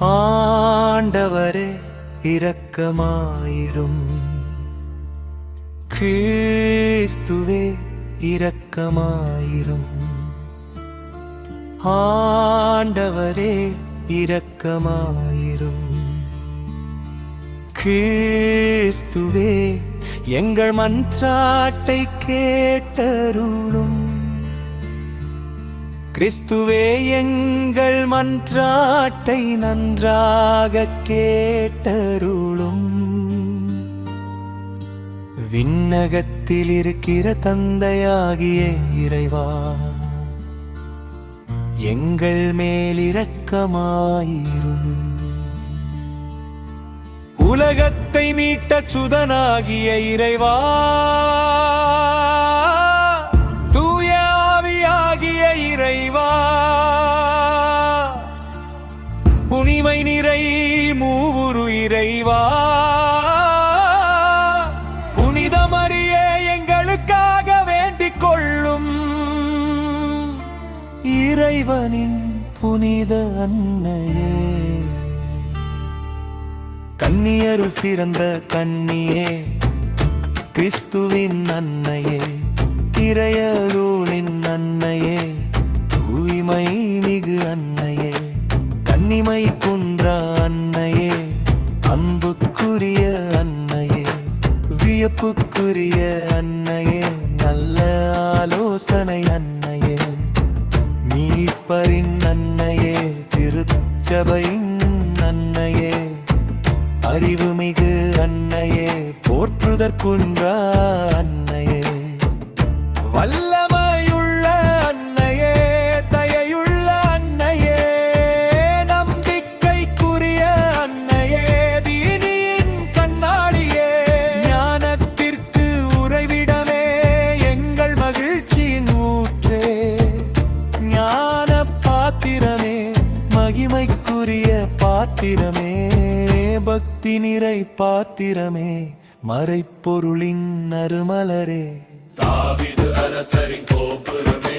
ஆண்டவரே இரக்கமாயிரும். கிறிஸ்துவே இரக்கமாயிரும். ஆண்டவரே இரக்கமாயிரும். கிறிஸ்துவே எங்கள் மன்றாட்டை கேட்டருளும். கிறிஸ்துவே எங்கள் மன்றாட்டை நன்றாக கேட்டருளும். விண்ணகத்தில் இருக்கிற தந்தையாகிய இறைவா எங்கள் மேலிரக்கமாயிரும் உலகத்தை மீட்ட சுதனாகிய இறைவா இறைவா புனிதமரியே எங்களுக்காக வேண்டிக் கொள்ளும் இறைவனின் புனித அன்னையே. கன்னியருள் சிறந்த கன்னியே கிறிஸ்துவின் அன்னையே திரையருளின் அன்னையே தூய்மை வியப்புக்குரிய அன்னையே நல்ல ஆலோசனை அன்னையே. மீட்பரின் அன்னையே திருச்சபையின் அன்னையே. அறிவுமிகு அன்னையே போற்றுதற்குன்றா அன்னையே. வல்ல பக்தி நிறை பாத்திரமே மறைப்பொருளின் நறுமலரே. தாவிது அரசரின் கோபுரமே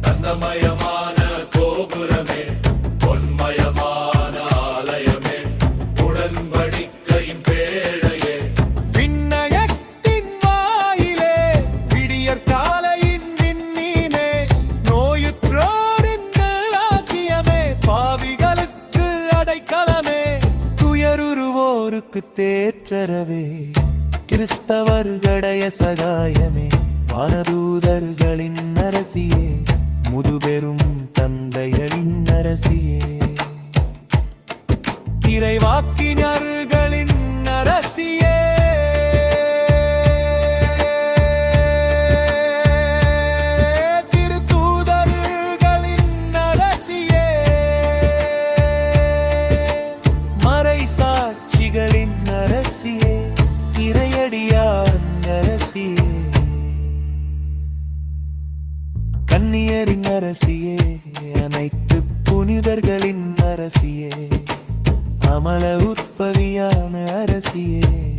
தந்தமயமான துயருருவோருக்கு தேற்றரவே கிறிஸ்தவர்களடைய சகாயமே. வானதூதர்களின் அரசியே. முதுபெரும் தந்தைகளின் அரசியே. இறையடியார் அரசியே கன்னியரின் அரசியே அனைத்து புனிதர்களின் அரசியே. அமல உற்பவியான அரசியே.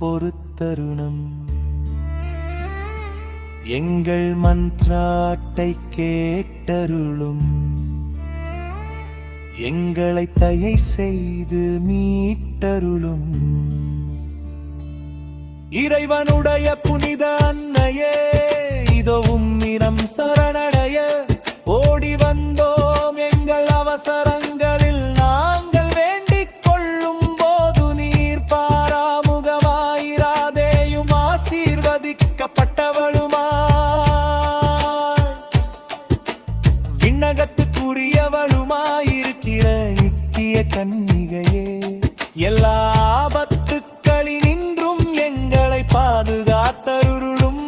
பொறுத்தருணம். எங்கள் மன்றாட்டை கேட்டருளும். எங்களை தயை செய்து மீட்டருளும். இறைவனுடைய புனித அன்னையே இதோ உம்மிடம் சரணடைய. ஓடி வந்தோம் எங்கள் அவசர நித்திய கன்னிகையே எல்லா ஆபத்துக்களினின்றும் எங்களை பாதுகாத்தருளும்.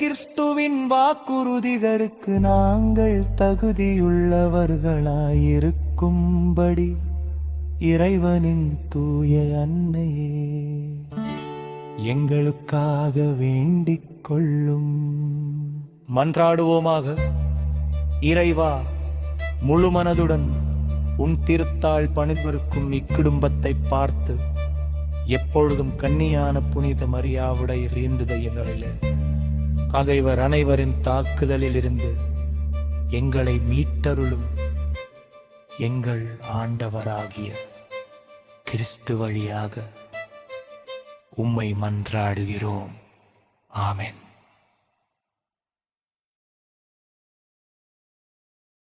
கிறிஸ்துவின் வாக்குறுதிகளுக்கு நாங்கள் தகுதியுள்ளவர்களாயிருக்கும்படி இறைவனின் தூய அன்னையே எங்களுக்காக வேண்டிக் கொள்ளும். மன்றாடுவோமாக இறைவா முழு மனதுடன் உன் திருத்தாள் பணிபெருக்கும் இக்குடும்பத்தை பார்த்து எப்பொழுதும் கன்னியான புனித மரியாவுடைய ரீந்துதை எங்களிலே பகைவர் அனைவரின் தாக்குதலில் இருந்து எங்களை மீட்டருளும் எங்கள் ஆண்டவராகிய கிறிஸ்து வழியாக உம்மை மன்றாடுகிறோம். ஆமென்.